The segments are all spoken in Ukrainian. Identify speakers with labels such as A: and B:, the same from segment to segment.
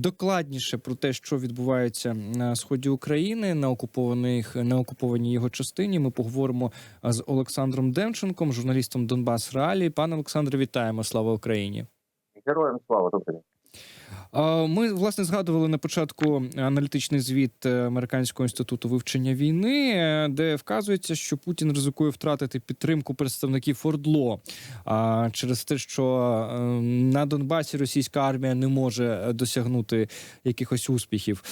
A: докладніше про те, що відбувається на сході України на окупованих на окупованій його частині. Ми поговоримо з Олександром Демченком, журналістом Донбас Реалії. Пане Олександре, вітаємо! Слава Україні!
B: Героям слава добрий
A: Ми власне згадували на початку аналітичний звіт е, Американського інституту вивчення війни, е, де вказується, що Путін ризикує втратити підтримку представників ОРДЛО а, через те, що е, на Донбасі російська армія не може досягнути якихось успіхів.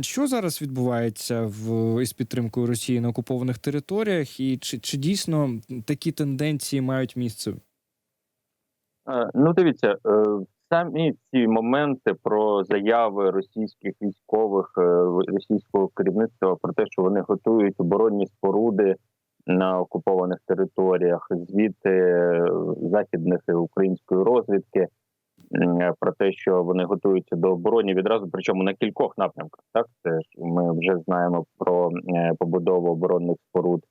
A: Що зараз відбувається в із підтримкою Росії на окупованих територіях, і чи, чи дійсно такі тенденції мають місце?
B: Ну, дивіться, самі ці моменти про заяви російських військових е, російського керівництва про те, що вони готують оборонні споруди на окупованих територіях, звіти е, західних української розвідки е, про те, що вони готуються до оборони відразу, причому на кількох напрямках. Так, це ж ми вже знаємо про побудову оборонних споруд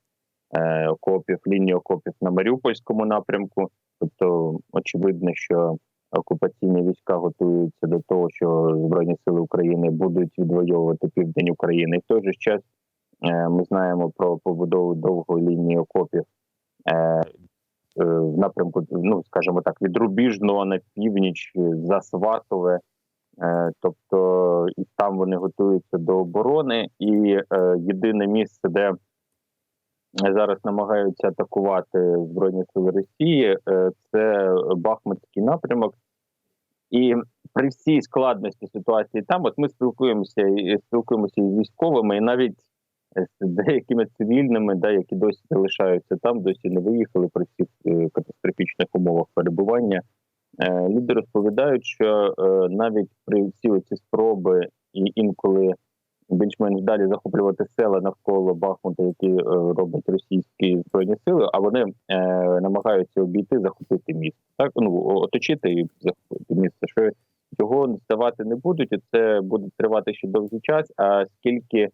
B: окопів, лінії окопів на Маріупольському напрямку. Тобто, очевидно, що окупаційні війська готуються до того, що збройні сили України будуть відвоювати південь України. В той же час е, ми знаємо про побудову довгої лінії окопів е, е, в напрямку, ну скажімо так, від Рубіжного на північ за Сватове. Тобто і там вони готуються до оборони, і е, єдине місце, де зараз намагаються атакувати збройні сили Росії. е, Це Бахмутський напрямок, і при всій складності ситуації там, от ми спілкуємося і спілкуємося із військовими, і навіть з деякими цивільними, да, які досі залишаються там, досі не виїхали при всіх е, катастрофічних умовах перебування. Е, Люди розповідають, що е, навіть при всі оці спроби і інколи більш-менш далі захоплювати села навколо Бахмута, які е, роблять російські збройні сили, а вони е, намагаються обійти, захопити місто. Так ну оточити і захопити. Що його здавати не будуть, і це буде тривати ще довгий час. А скільки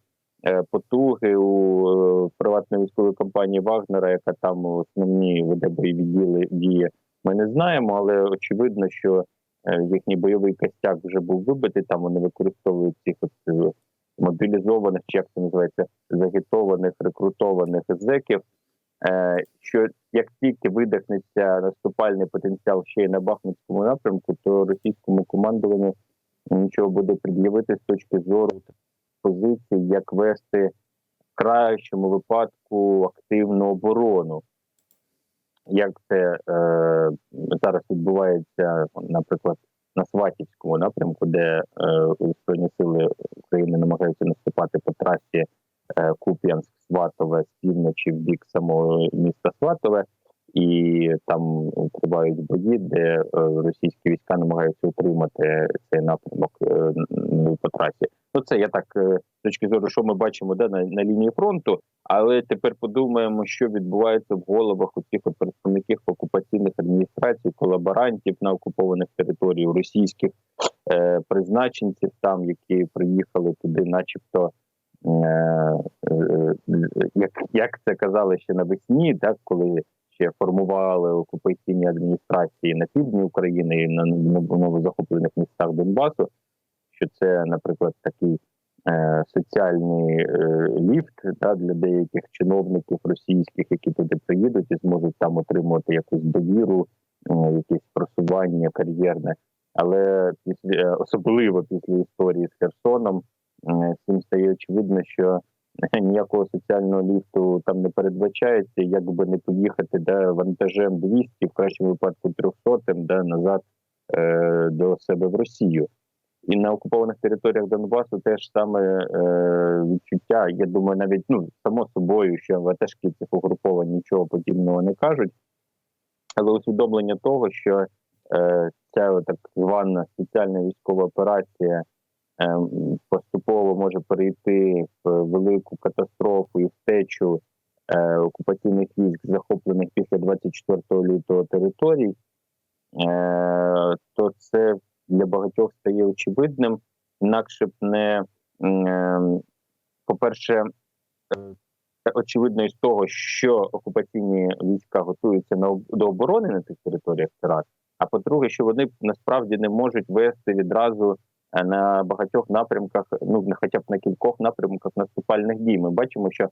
B: е, потуги у е, приватної військової компанії Вагнера, яка там основні веде бойові діли дії, ми не знаємо, але очевидно, що е, їхній бойовий костяк вже був вибитий. Там вони використовують цих от мобілізованих, чи як це називається, загітованих, рекрутованих зеків. Що як тільки видихнеться наступальний потенціал ще й на Бахмутському напрямку, то російському командуванню нічого буде пред'явити з точки зору позиції, як вести в кращому випадку активну оборону. Як це е, зараз відбувається, наприклад, на Сватівському напрямку, де е, Збройні сили України намагаються наступати по трасі е, Куп'янськ-Сватове з півночі в бік самого міста Сватове, і там тривають бої, де е, російські війська намагаються утримати цей напрямок е, по трасі. Ну це я так з точки зору, що ми бачимо де на, на лінії фронту. Але тепер подумаємо, що відбувається в головах у цих представників окупаційних адміністрацій, колаборантів на окупованих територіях, російських е, призначенців, там які приїхали туди, начебто. Е, е, як, як це казали ще навесні, так коли ще формували окупаційні адміністрації на півдні України і на новозахоплених містах Донбасу, що це, наприклад, такий е, соціальний е, ліфт да, для деяких чиновників російських, які туди приїдуть і зможуть там отримувати якусь довіру, е, якесь просування кар'єрне. Але після особливо після історії з Херсоном, е, всім стає очевидно, що ніякого соціального ліфту там не передбачається, як би не поїхати да, вантажем 200, в кращому випадку 300 да, назад е, до себе в Росію. І на окупованих територіях Донбасу теж саме е, відчуття. Я думаю, навіть ну само собою, що ватажки цих угруповань нічого подібного не кажуть, але усвідомлення того, що е, ця так звана спеціальна військова операція е, поступово може перейти в велику катастрофу і втечу е, окупаційних військ, захоплених після 24 лютого територій, е, то це для багатьох стає очевидним. Інакше б не е, по-перше, е, очевидно із того, що окупаційні війська готуються на до оборони на цих територіях це раз. А по-друге, що вони насправді не можуть вести відразу на багатьох напрямках, ну хоча б на кількох напрямках наступальних дій. Ми бачимо, що,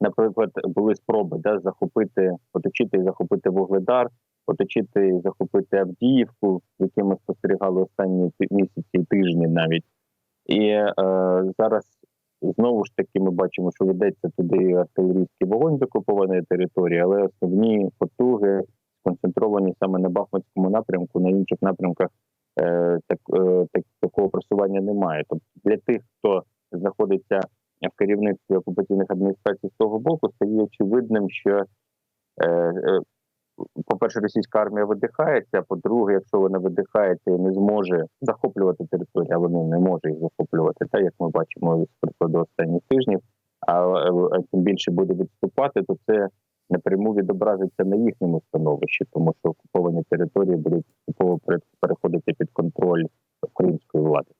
B: наприклад, були спроби да, захопити, оточити і захопити Вугледар, оточити і захопити Авдіївку, які ми спостерігали останні місяці тижні навіть. І е, зараз знову ж таки ми бачимо, що ведеться туди артилерійський вогонь з окупованої території, але основні потуги сконцентровані саме на Бахмутському напрямку, на інших напрямках так, е, так, такого просування немає. Тобто для тих, хто знаходиться в керівництві окупаційних адміністрацій з того боку, стає очевидним, що е, е, по-перше, російська армія видихається. А по-друге, якщо вона видихається і не зможе захоплювати територію, а вона не може їх захоплювати, так як ми бачимо з прикладу останніх тижнів, а тим більше буде відступати, то це напряму відобразиться на їхньому становищі, тому що окуповані території будуть поступово переходити під контроль української влади.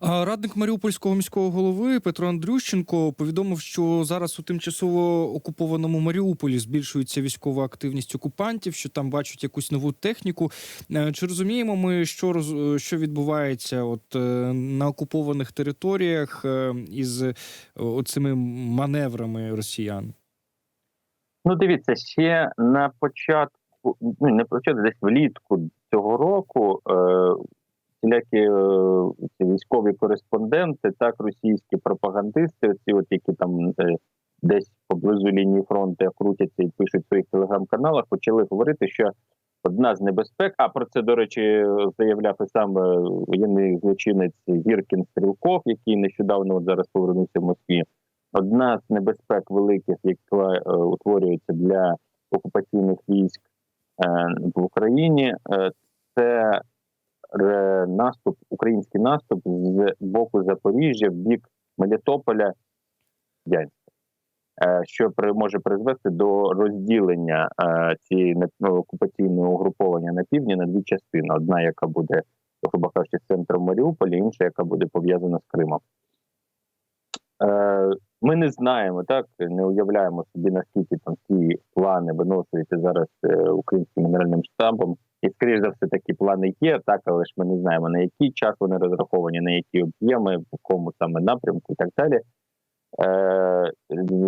A: Радник Маріупольського міського голови Петро Андрющенко повідомив, що зараз у тимчасово окупованому Маріуполі збільшується військова активність окупантів, що там бачать якусь нову техніку. Е, Чи розуміємо ми, що роз- що відбувається от е, на окупованих територіях е, із оцими маневрами росіян?
B: Ну, дивіться, ще на початку, ну не початку, десь влітку цього року, е, всілякі е, військові кореспонденти, так російські пропагандисти, ці от які там е, десь поблизу лінії фронту крутяться і пишуть в своїх телеграм-каналах, почали говорити, що одна з небезпек, а про це, до речі, заявляв і сам е, воєнний злочинець Гіркін Стрілков, який нещодавно от зараз повернувся в Москві. Одна з небезпек великих, яка е, утворюється для окупаційних військ е, в Україні, е, це наступ, український наступ з боку Запоріжжя в бік Мелітополя Янська, е, що може призвести до розділення е, цієї ну, окупаційного угруповання на півдні на дві частини: одна, яка буде, грубо кажучи, центром Маріуполя, інша, яка буде пов'язана з Кримом. Ми не знаємо, так не уявляємо собі, наскільки там ці плани виносуються зараз е, українським генеральним штабом. І, скоріш за все, такі плани є, так, але ж ми не знаємо на який час вони розраховані, на які об'єми, в якому саме напрямку і так далі. Е,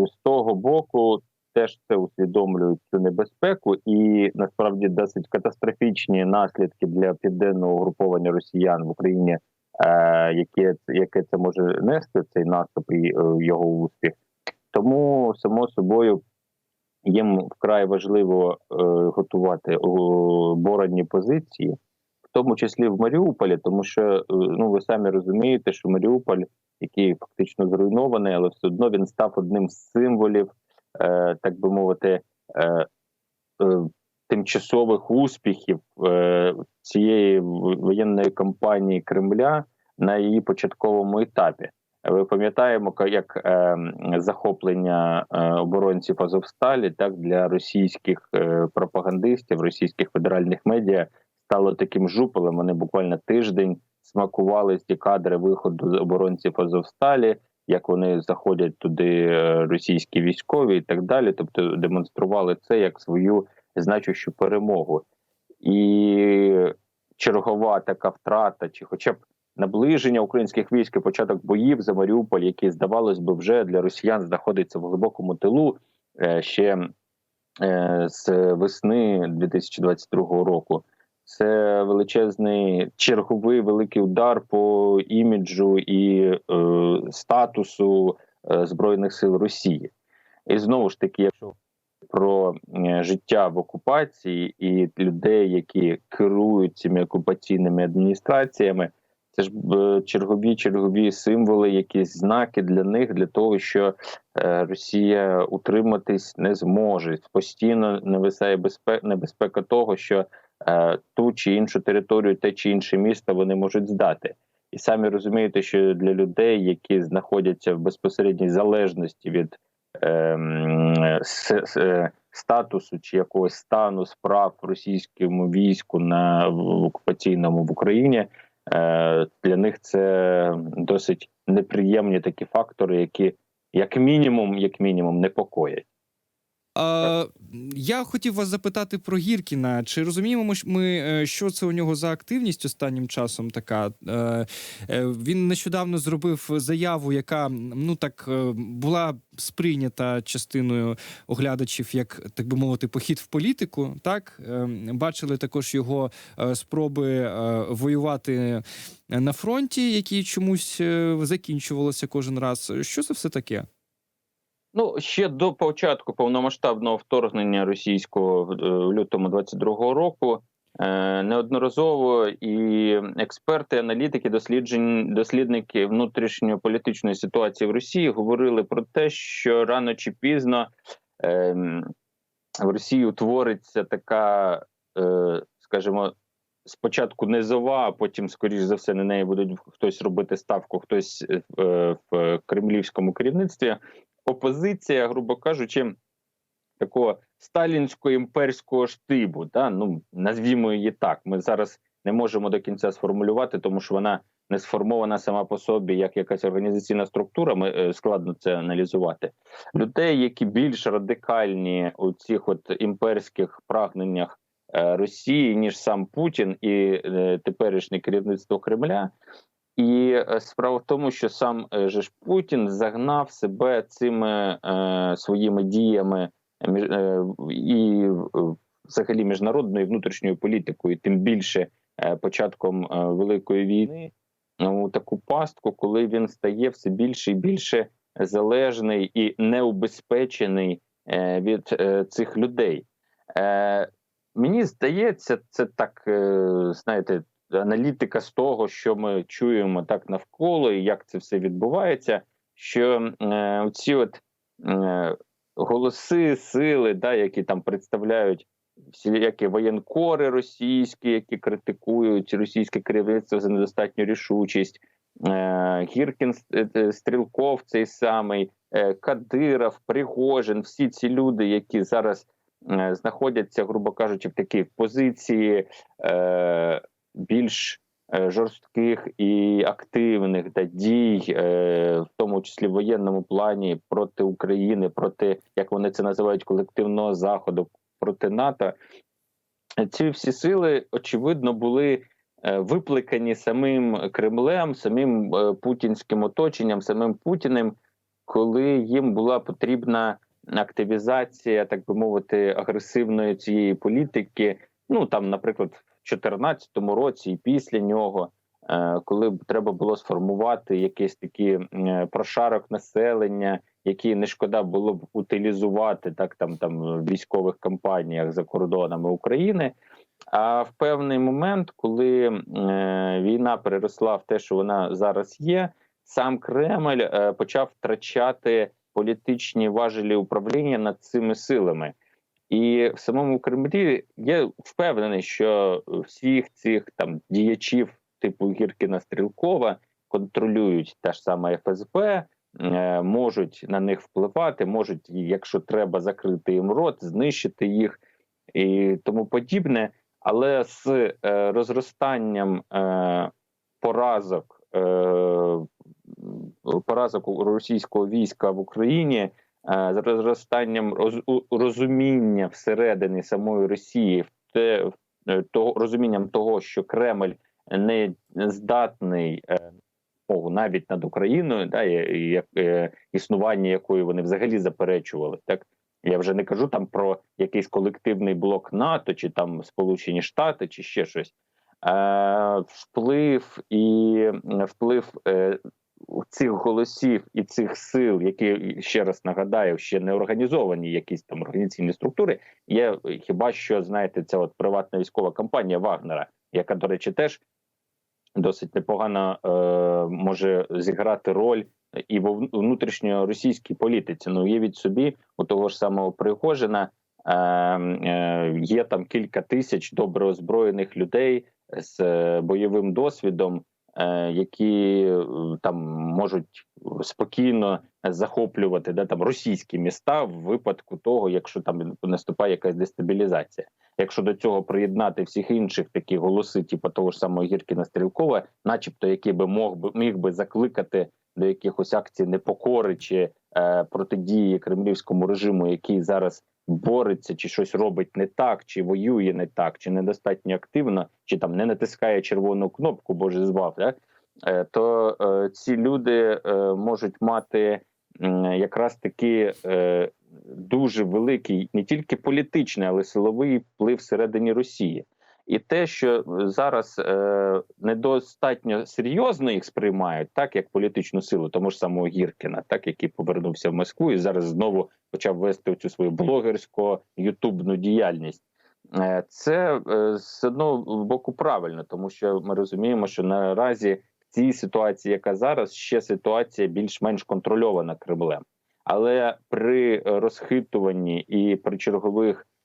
B: з того боку теж це усвідомлюють цю небезпеку, і насправді досить катастрофічні наслідки для південного угруповання росіян в Україні яке, яке це може нести цей наступ і е, його успіх. Тому само собою їм вкрай важливо е, готувати е, оборонні позиції, в тому числі в Маріуполі, тому що е, ну ви самі розумієте, що Маріуполь, який фактично зруйнований, але все одно він став одним з символів, е, так би мовити. Тимчасових успіхів е, цієї воєнної кампанії Кремля на її початковому етапі. Ви пам'ятаємо, як е, захоплення е, оборонців Азовсталі так для російських е, пропагандистів, російських федеральних медіа стало таким жупелем. Вони буквально тиждень смакували ці кадри виходу з оборонців Азовсталі, як вони заходять туди, е, російські військові і так далі. Тобто демонстрували це як свою значущу перемогу. І чергова така втрата, чи хоча б наближення українських військ і початок боїв за Маріуполь, який, здавалось би, вже для росіян знаходиться в глибокому тилу е, ще е, з весни 2022 року. Це величезний черговий великий удар по іміджу і е, статусу е, збройних сил Росії. І знову ж таки, якщо про е, життя в окупації і людей, які керують цими окупаційними адміністраціями, це ж е, чергові чергові символи, якісь знаки для них, для того, що е, Росія утриматись не зможе. Постійно нависає безпека, небезпека того, що ту чи іншу територію, те чи інше місто вони можуть здати. І самі розумієте, що для людей, які знаходяться в безпосередній залежності від статусу чи якогось стану справ російському війську на окупаційному в Україні, е, для них це досить неприємні такі фактори, які як мінімум, як мінімум, непокоять.
A: Я хотів вас запитати про Гіркіна. Чи розуміємо ми, е, що це у нього за активність останнім часом? Така Е, е, він нещодавно зробив заяву, яка ну так була сприйнята частиною оглядачів, як так би мовити, похід в політику. Так бачили також його спроби воювати на фронті, які чомусь закінчувалися кожен раз. Що це все таке?
B: Ну ще до початку повномасштабного вторгнення російського в е, лютому 22-го року е, неодноразово і експерти, аналітики, досліджень, дослідники внутрішньополітичної ситуації в Росії говорили про те, що рано чи пізно е, в Росії утвориться така, е, скажімо, спочатку низова, а потім, скоріш за все, на неї будуть хтось робити ставку, хтось е, в- в кремлівському керівництві опозиція, грубо кажучи, такого сталінсько-імперського штибу. Да? Ну, назвімо її так. Ми зараз не можемо до кінця сформулювати, тому що вона не сформована сама по собі як якась організаційна структура. Ми е, складно це аналізувати. Людей, які більш радикальні у цих от імперських прагненнях е, Росії, ніж сам Путін і е, теперішнє керівництво Кремля. І е, справа в тому, що сам е, же ж Путін загнав себе цими е, своїми діями е, е, і взагалі міжнародною і внутрішньою політикою, тим більше е, початком е, великої війни, у таку пастку, коли він стає все більше і більше залежний і неубезпечений е, від е, цих людей. Е, Мені здається, це так, знаєте, аналітика з того, що ми чуємо так навколо, і як це все відбувається. Що е, ці от е, голоси, сили, да, які там представляють всілякі воєнкори російські, які критикують російське керівництво за недостатню рішучість. Е, Гіркін е, е, Стрілков, цей самий Кадиров, Пригожин, всі ці люди, які зараз знаходяться, грубо кажучи, в такій позиції більш е, жорстких і активних да, дій, е, в тому числі в воєнному плані проти України, проти як вони це називають колективного заходу, проти НАТО. Ці всі сили очевидно були е, випликані самим Кремлем, самим путінським оточенням, самим Путіним, коли їм була потрібна активізація, так би мовити, агресивної цієї політики. Ну там, наприклад, 2014 році і після нього, е, коли треба було сформувати якийсь такий е, прошарок населення, який не шкода було б утилізувати так там там в військових кампаніях за кордонами України. А в певний момент, коли е, війна переросла в те, що вона зараз є, сам Кремль почав втрачати політичні важелі управління над цими силами. І в самому Кремлі я впевнений, що всіх цих там діячів типу Гіркіна Стрілкова контролюють та ж сама ФСБ, е, можуть на них впливати, можуть, якщо треба, закрити їм рот, знищити їх і тому подібне. Але з е, розростанням е, поразок поразок російського війська в Україні, з розростанням роз, розуміння всередині самої Росії, в те е, того розумінням того, що Кремль не здатний е, мову навіть над Україною, да, як е, існування якої вони взагалі заперечували, так. Я вже не кажу там про якийсь колективний блок НАТО, чи там Сполучені Штати, чи ще щось. Е, вплив і вплив е, цих голосів і цих сил, які ще раз нагадаю, ще не організовані якісь там організаційні структури. Є хіба що знаєте, ця от приватна військова компанія Вагнера, яка, до речі, теж досить непогано е, може зіграти роль і в внутрішньоросійській політиці. Ну уявіть собі, у того ж самого Пригожина е, е, є там кілька тисяч добре озброєних людей з е, бойовим досвідом, які е, там можуть спокійно захоплювати да, там російські міста в випадку того, якщо там наступає якась дестабілізація. Якщо до цього приєднати всіх інших такі голоси, типу того ж самого Гіркіна Стрілкова, начебто, який би мог би міг би закликати до якихось акцій непокори чи е, протидії кремлівському режиму, який зараз бореться, чи щось робить не так, чи воює не так, чи недостатньо активно, чи там не натискає червону кнопку, боже збав, да? е, то е, ці люди е, можуть мати е, якраз таки е, дуже великий не тільки політичний, але й силовий вплив всередині Росії. І те, що зараз е, недостатньо серйозно їх сприймають, так як політичну силу, тому ж самого Гіркіна, так який повернувся в Москву і зараз знову почав вести цю свою блогерську ютубну діяльність. Е, Це е, з одного боку правильно, тому що ми розуміємо, що наразі в цій ситуації, яка зараз, ще ситуація більш-менш контрольована Кремлем. Але при е, розхитуванні і при чергових е,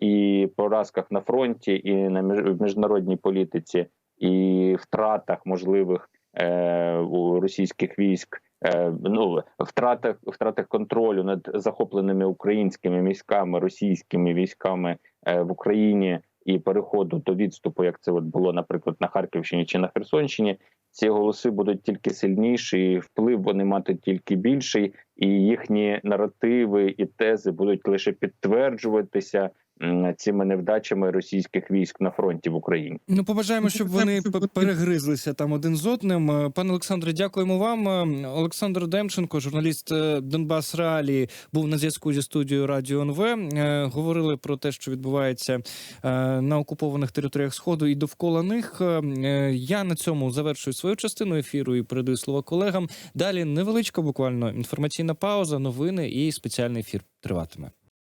B: і поразках на фронті, і на між- міжнародній політиці, і втратах можливих е, російських військ, е, ну втратах втратах контролю над захопленими українськими військами, російськими військами е, в Україні і переходу до відступу, як це от було, наприклад, на Харківщині чи на Херсонщині. Ці голоси будуть тільки сильніші, і вплив вони мати тільки більший, і їхні наративи і тези будуть лише підтверджуватися цими невдачами російських військ на фронті в Україні.
A: Ну, побажаємо, щоб вони п- перегризлися там один з одним. Е, Пане Олександре, дякуємо вам. Е, Олександр Демченко, журналіст е, Донбас Реалії, був на зв'язку зі студією Радіо НВ. Говорили про те, що відбувається на окупованих територіях Сходу і довкола них. Я на цьому завершую свою частину ефіру і передаю слово колегам. Далі невеличка, буквально інформаційна пауза, новини і спеціальний ефір триватиме.